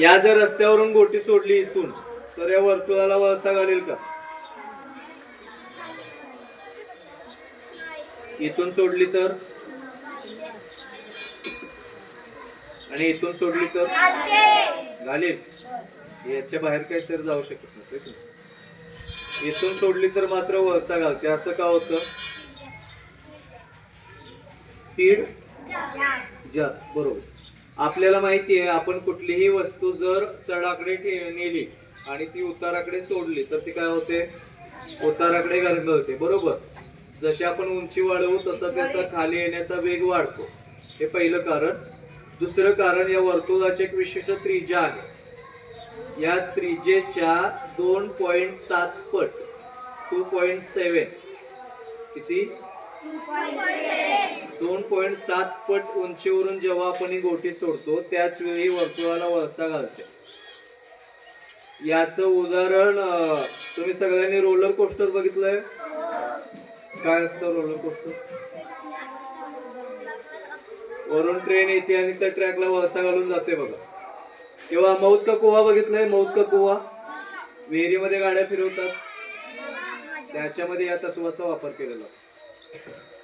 या जर रस्त्यावरून गोटी सोडली इथून तर या वर्तुळाला वळसा घालेल का? इथून सोडली तर? आणि इथून सोडली तर? घालेल. याच्या बाहेर काही सर जाऊ शकत नाही. इथून सोडली तर मात्र वळसा घालते असं का होतं? स्पीड? जास्त बरोबर. आपल्याला माहिती आहे आपण कुठलीही वस्तू जर चढाकडे नेली आणि ती उताराकडे सोडली तर ती काय होते? उताराकडे होते बरोबर? जशी आपण उंची वाढवू तसा त्याचा खाली येण्याचा वेग वाढतो. हे पहिलं कारण. दुसरं कारण या वर्तुळाची एक विशिष्ट त्रिज्या आहे. या त्रिजेच्या दोन पॉईंट सात पट टू पॉईंट सेवन किती? दोन पॉईंट सात पट उंचीवरून जेव्हा आपण ही गोटी सोडतो त्याच वेळी वर्तुळाला वळसा घालते. याचं उदाहरण तुम्ही सगळ्यांनी रोलर कोस्टर बघितलंय? काय असतं रोलर कोस्टर वरून ट्रेन येते आणि त्या ट्रॅकला वळसा घालून जाते बघा. किंवा मौत का कुवा बघितलंय? मौत का कुवा? विहिरीमध्ये गाड्या फिरवतात. त्याच्यामध्ये या तत्वाचा वापर केलेला असतो.